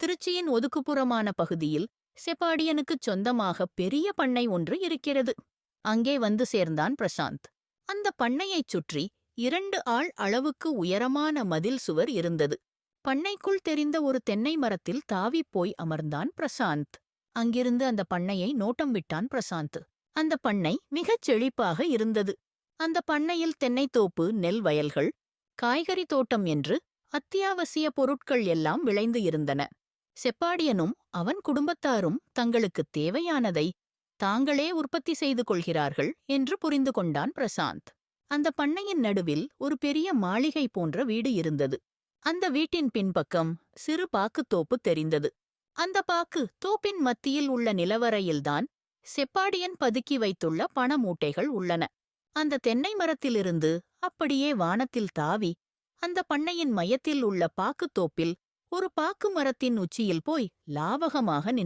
திருச்சியின் ஒதுக்குப்புறமான பகுதியில் செப்பாடியனுக்குச் சொந்தமாக பெரிய பண்ணை ஒன்று இருக்கிறது. அங்கே வந்து சேர்ந்தான் பிரசாந்த். அந்த பண்ணையைச் சுற்றி இரண்டு ஆள் அளவுக்கு உயரமான மதில் சுவர் இருந்தது. பண்ணைக்குள் தெரிந்த ஒரு தென்னை மரத்தில் தாவிப் போய் அமர்ந்தான் பிரசாந்த். அங்கிருந்து அந்த பண்ணையை நோட்டம் விட்டான் பிரசாந்த். அந்த பண்ணை மிகச் செழிப்பாக இருந்தது. அந்த பண்ணையில் தென்னைத்தோப்பு நெல் வயல்கள் காய்கறி தோட்டம் என்று அத்தியாவசிய பொருட்கள் எல்லாம் விளைந்து இருந்தன. செப்பாடியனும் அவன் குடும்பத்தாரும் தங்களுக்குத் தேவையானதை தாங்களே உற்பத்தி செய்து கொள்கிறார்கள் என்று புரிந்து கொண்டான் பிரசாந்த். அந்த பண்ணையின் நடுவில் ஒரு பெரிய மாளிகை போன்ற வீடு இருந்தது. அந்த வீட்டின் பின்பக்கம் சிறு பாக்குத்தோப்பு தெரிந்தது. அந்த பாக்கு தோப்பின் மத்தியில் உள்ள நிலவரையில்தான் செப்பாடியன் பதுக்கி வைத்துள்ள பண மூட்டைகள் உள்ளன. அந்த தென்னை மரத்திலிருந்து அப்படியே வானத்தில் தாவி அந்த பண்ணையின் மையத்தில் உள்ள பாக்குத்தோப்பில் ஒரு பாக்கு மரத்தின் உச்சியில் போய் லாவகமாக நின்